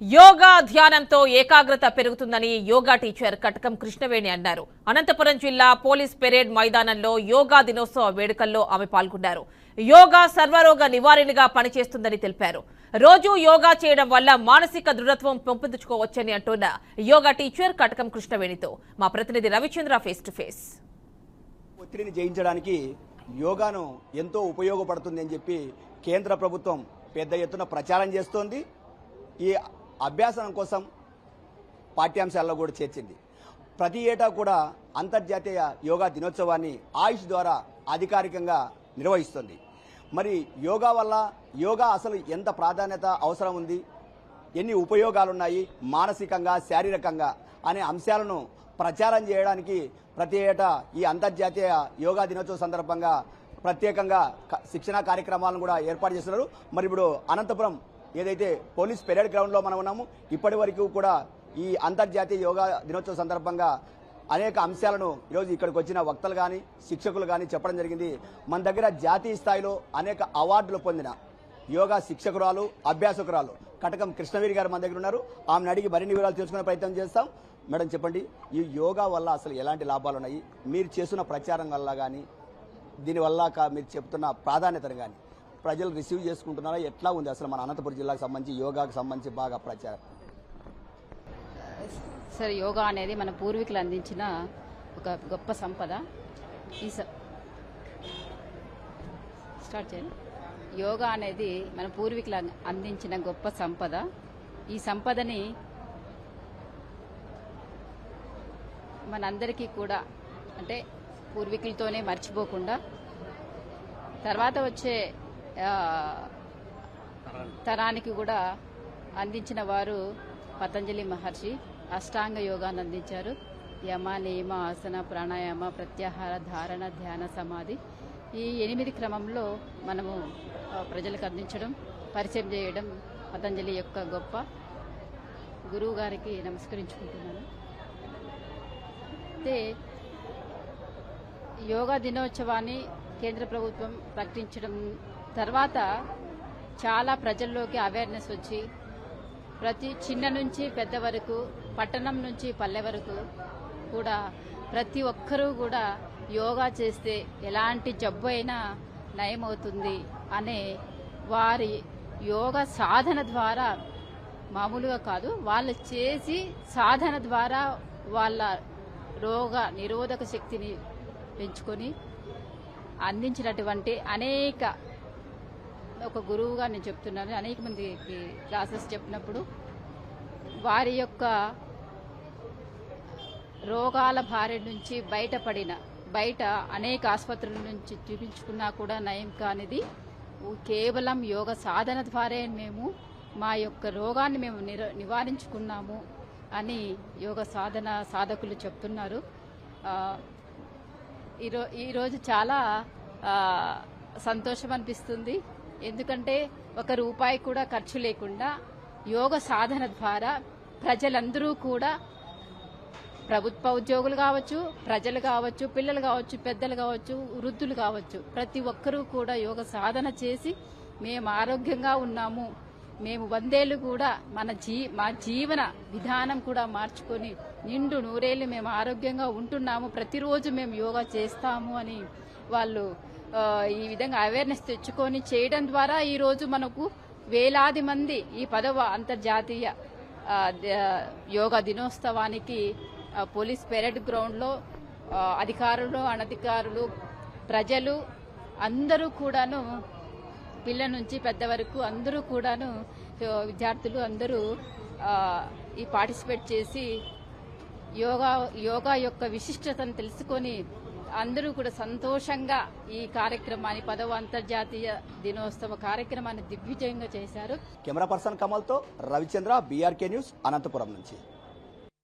యోగా ధ్యానంతో ఏకాగ్రత పెరుగుతుందని యోగా టీచర్ కటకం కృష్ణవేణి అన్నారు. అనంతపురం జిల్లా పోలీస్ పెరేడ్ మైదానంలో యోగా దినోత్సవ వేడుకల్లో ఆమె పాల్గొన్నారు. యోగా సర్వరోగ నివారణగా పనిచేస్తుందని తెలిపారు. రోజు యోగా చేయడం వల్ల మానసిక దృఢత్వం పెంపొందించుకోవచ్చని అంటున్న యోగా టీచర్ కటకం కృష్ణవేణితో. మా ప్రతినిధి రవిచంద్ర ఫేస్ టు ఫేస్. ఒత్తిడిని జయించడానికి యోగాను ఎంతో ఉపయోగపడుతుంది అని చెప్పి కేంద్ర ప్రభుత్వం పెద్ద ఎత్తున ప్రచారం చేస్తోంది. ఈ అభ్యాసం కోసం పాఠ్యాంశాల్లో కూడా చేర్చింది. ప్రతి ఏటా కూడా అంతర్జాతీయ యోగా దినోత్సవాన్ని ఆయుష్ ద్వారా అధికారికంగా నిర్వహిస్తుంది. మరి యోగా వల్ల యోగా అసలు ఎంత ప్రాధాన్యత అవసరం ఉంది? ఎన్ని ఉపయోగాలు ఉన్నాయి మానసికంగా శారీరకంగా అనే అంశాలను ప్రచారం చేయడానికి ప్రతి ఏటా ఈ అంతర్జాతీయ యోగా దినోత్సవం సందర్భంగా ప్రత్యేకంగా క- శిక్షణా కార్యక్రమాలను కూడా ఏర్పాటు చేస్తున్నారు. మరి ఇప్పుడు అనంతపురం ఏదైతే పోలీస్ పెరేడ్ గ్రౌండ్లో మనం ఉన్నాము ఇప్పటి వరకు కూడా ఈ అంతర్జాతీయ యోగా దినోత్సవం సందర్భంగా అనేక అంశాలను ఈరోజు ఇక్కడికి వచ్చిన వక్తలు కానీ శిక్షకులు కానీ చెప్పడం జరిగింది. మన దగ్గర జాతీయ స్థాయిలో అనేక అవార్డులు పొందిన యోగా శిక్షకురాలు అభ్యాసకురాలు కటకం కృష్ణవీరి గారు మన దగ్గర ఉన్నారు. ఆమెను అడిగి మరిన్ని వివరాలు తెలుసుకునే ప్రయత్నం చేస్తాం. మేడం చెప్పండి ఈ యోగా వల్ల అసలు ఎలాంటి లాభాలు ఉన్నాయి? మీరు చేస్తున్న ప్రచారం వల్ల కానీ దీనివల్ల కా- మీరు చెప్తున్న ప్రాధాన్యతను కానీ ప్రజలు రిసీవ్ చేసుకుంటున్నారా? ఎట్లా ఉంది అసలు మన అనంతపురం జిల్లాకు సంబంధించి యోగాకు సంబంధించి బాగా ప్రచారం? సరే యోగా అనేది మన పూర్వీకులు అందించిన ఒక గొప్ప సంపద. ఈ స్టార్ట్ చేయండి. యోగా అనేది మన పూర్వీకులు అందించిన గొప్ప సంపద. ఈ సంపదని మనందరికీ కూడా అంటే పూర్వీకులతోనే మర్చిపోకుండా తర్వాత వచ్చే తరానికి కూడా అందించిన వారు పతంజలి మహర్షి అష్టాంగ యోగాన్ని అందించారు. యమ నియమ ఆసన ప్రాణాయామ ప్రత్యాహార ధారణ ధ్యాన సమాధి ఈ ఎనిమిది క్రమంలో మనము ప్రజలకు అందించడం పరిచయం చేయడం పతంజలి యొక్క గొప్ప గురువు గారికి నమస్కరించుకుంటున్నాను. అయితే యోగా దినోత్సవాన్ని కేంద్ర ప్రభుత్వం ప్రకటించడం తర్వాత చాలా ప్రజల్లోకి అవేర్నెస్ వచ్చి ప్రతి చిన్న నుంచి పెద్ద వరకు పట్టణం నుంచి పల్లె వరకు కూడా ప్రతి ఒక్కరూ కూడా యోగా చేస్తే ఎలాంటి జబ్బు అయినా నయమవుతుంది అనే వారి యోగా సాధన ద్వారా మామూలుగా కాదు వాళ్ళు చేసి సాధన ద్వారా వాళ్ళ రోగ నిరోధక శక్తిని పెంచుకొని అందించినటువంటి అనేక ఒక గురువుగా నేను చెప్తున్నాను. అనేక మందికి క్లాసెస్ చెప్పినప్పుడు వారి యొక్క రోగాల భార్య నుంచి బయటపడిన బయట అనేక ఆసుపత్రుల నుంచి చూపించుకున్నా కూడా నయం కానిది కేవలం యోగ సాధన ద్వారే మేము మా యొక్క రోగాన్ని మేము నివారించుకున్నాము అని యోగ సాధన సాధకులు చెప్తున్నారు. ఈరో ఈరోజు చాలా సంతోషం అనిపిస్తుంది ఎందుకంటే ఒక రూపాయి కూడా ఖర్చు లేకుండా యోగ సాధన ద్వారా ప్రజలందరూ కూడా ప్రభుత్వ ఉద్యోగులు కావచ్చు ప్రజలు కావచ్చు పిల్లలు కావచ్చు పెద్దలు కావచ్చు వృద్ధులు కావచ్చు ప్రతి ఒక్కరూ కూడా యోగ సాధన చేసి మేము ఆరోగ్యంగా ఉన్నాము. మేము వందేళ్ళు కూడా మన జీ మా జీవన విధానం కూడా మార్చుకొని నిండు నూరేళ్ళు మేము ఆరోగ్యంగా ఉంటున్నాము. ప్రతిరోజు మేము యోగా చేస్తాము అని వాళ్ళు ఈ విధంగా అవేర్నెస్ తెచ్చుకొని చేయడం ద్వారా ఈరోజు మనకు వేలాది మంది ఈ పదవ అంతర్జాతీయ యోగా దినోత్సవానికి పోలీస్ పెరేడ్ గ్రౌండ్లో అధికారులు అనధికారులు ప్రజలు అందరూ కూడాను పిల్లల నుంచి పెద్ద వరకు అందరూ కూడాను విద్యార్థులు అందరూ ఈ పార్టిసిపేట్ చేసి యోగా యోగా యొక్క విశిష్టతను తెలుసుకొని అందరూ కూడా సంతోషంగా ఈ కార్యక్రమాన్ని పదవ అంతర్జాతీయ దినోత్సవ కార్యక్రమాన్ని దిగ్విజయంగా చేశారు. కెమెరా పర్సన్ కమల్తో రవిచంద్ర బీఆర్కే న్యూస్ అనంతపురం నుంచి.